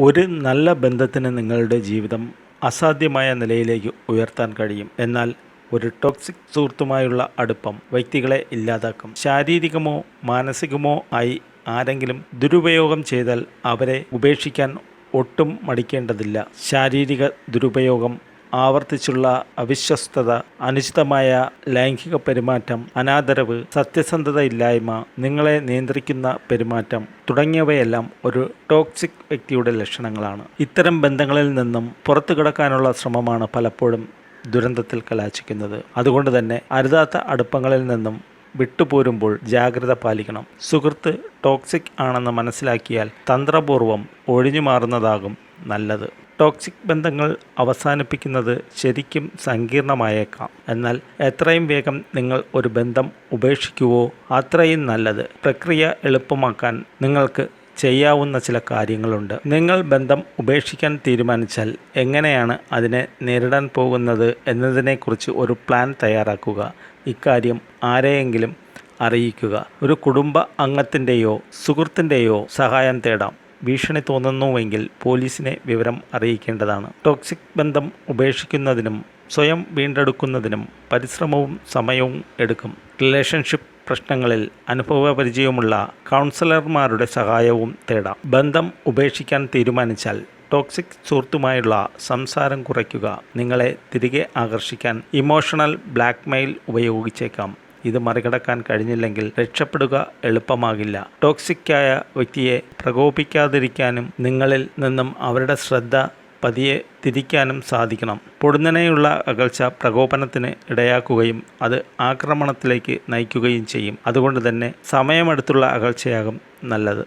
ഒരു നല്ല ബന്ധത്തിന് നിങ്ങളുടെ ജീവിതം അസാധ്യമായ നിലയിലേക്ക് ഉയർത്താൻ കഴിയും. എന്നാൽ ഒരു ടോക്സിക് സുഹൃത്തുമായുള്ള അടുപ്പം വ്യക്തികളെ ഇല്ലാതാക്കും. ശാരീരികമോ മാനസികമോ ആയി ആരെങ്കിലും ദുരുപയോഗം ചെയ്താൽ അവരെ ഉപേക്ഷിക്കാൻ ഒട്ടും മടിക്കേണ്ടതില്ല. ശാരീരിക ദുരുപയോഗം ആവർത്തിച്ചുള്ള അവിശ്വസ്തത അനുചിതമായ ലൈംഗിക പെരുമാറ്റം അനാദരവ് സത്യസന്ധത ഇല്ലായ്മ നിങ്ങളെ നിയന്ത്രിക്കുന്ന പെരുമാറ്റം തുടങ്ങിയവയെല്ലാം ഒരു ടോക്സിക് വ്യക്തിയുടെ ലക്ഷണങ്ങളാണ്. ഇത്തരം ബന്ധങ്ങളിൽ നിന്നും പുറത്തു കിടക്കാനുള്ള ശ്രമമാണ് പലപ്പോഴും ദുരന്തത്തിൽ കലാശിക്കുന്നത്. അതുകൊണ്ട് തന്നെ അരുതാത്ത അടുപ്പങ്ങളിൽ നിന്നും വിട്ടുപോരുമ്പോൾ ജാഗ്രത പാലിക്കണം. സുഹൃത്ത് ടോക്സിക് ആണെന്ന് മനസ്സിലാക്കിയാൽ തന്ത്രപൂർവം ഒഴിഞ്ഞു മാറുന്നതാകും നല്ലത്. ടോക്സിക് ബന്ധങ്ങൾ അവസാനിപ്പിക്കുന്നത് ശരിക്കും സങ്കീർണമായേക്കാം. എന്നാൽ എത്രയും വേഗം നിങ്ങൾ ഒരു ബന്ധം ഉപേക്ഷിക്കുവോ അത്രയും നല്ലത്. പ്രക്രിയ എളുപ്പമാക്കാൻ നിങ്ങൾക്ക് ചെയ്യാവുന്ന ചില കാര്യങ്ങളുണ്ട്. നിങ്ങൾ ബന്ധം ഉപേക്ഷിക്കാൻ തീരുമാനിച്ചാൽ എങ്ങനെയാണ് അതിനെ നേരിടാൻ പോകുന്നത് എന്നതിനെക്കുറിച്ച് ഒരു പ്ലാൻ തയ്യാറാക്കുക. ഇക്കാര്യം ആരെയെങ്കിലും അറിയിക്കുക. ഒരു കുടുംബ അംഗത്തിന്റെയോ സുഹൃത്തിന്റെയോ സഹായം തേടാം. ഭീഷണി തോന്നുന്നുവെങ്കിൽ പോലീസിനെ വിവരം അറിയിക്കേണ്ടതാണ്. ടോക്സിക് ബന്ധം ഉപേക്ഷിക്കുന്നതിനും സ്വയം വീണ്ടെടുക്കുന്നതിനും പരിശ്രമവും സമയവും എടുക്കും. റിലേഷൻഷിപ്പ് പ്രശ്നങ്ങളിൽ അനുഭവപരിചയമുള്ള കൗൺസിലർമാരുടെ സഹായവും തേടാം. ബന്ധം ഉപേക്ഷിക്കാൻ തീരുമാനിച്ചാൽ ടോക്സിക് സുഹൃത്തുമായുള്ള സംസാരം കുറയ്ക്കുക നിങ്ങളെ തിരികെ ആകർഷിക്കാൻ ഇമോഷണൽ ബ്ലാക്ക്മെയിൽ ഉപയോഗിച്ചേക്കാം. ഇത് മറികടക്കാൻ കഴിഞ്ഞില്ലെങ്കിൽ രക്ഷപ്പെടുക എളുപ്പമാകില്ല. ടോക്സിക്കായ വ്യക്തിയെ പ്രകോപിക്കാതിരിക്കാനും നിങ്ങളിൽ നിന്നും അവരുടെ ശ്രദ്ധ പതിയെ തിരിക്കാനും സാധിക്കണം. പൊടുന്നനെയുള്ള അകൽച്ച പ്രകോപനത്തിന് ഇടയാക്കുകയും അത് ആക്രമണത്തിലേക്ക് നയിക്കുകയും ചെയ്യും. അതുകൊണ്ട് തന്നെ സമയമെടുത്തുള്ള അകൽച്ചയാകും നല്ലത്.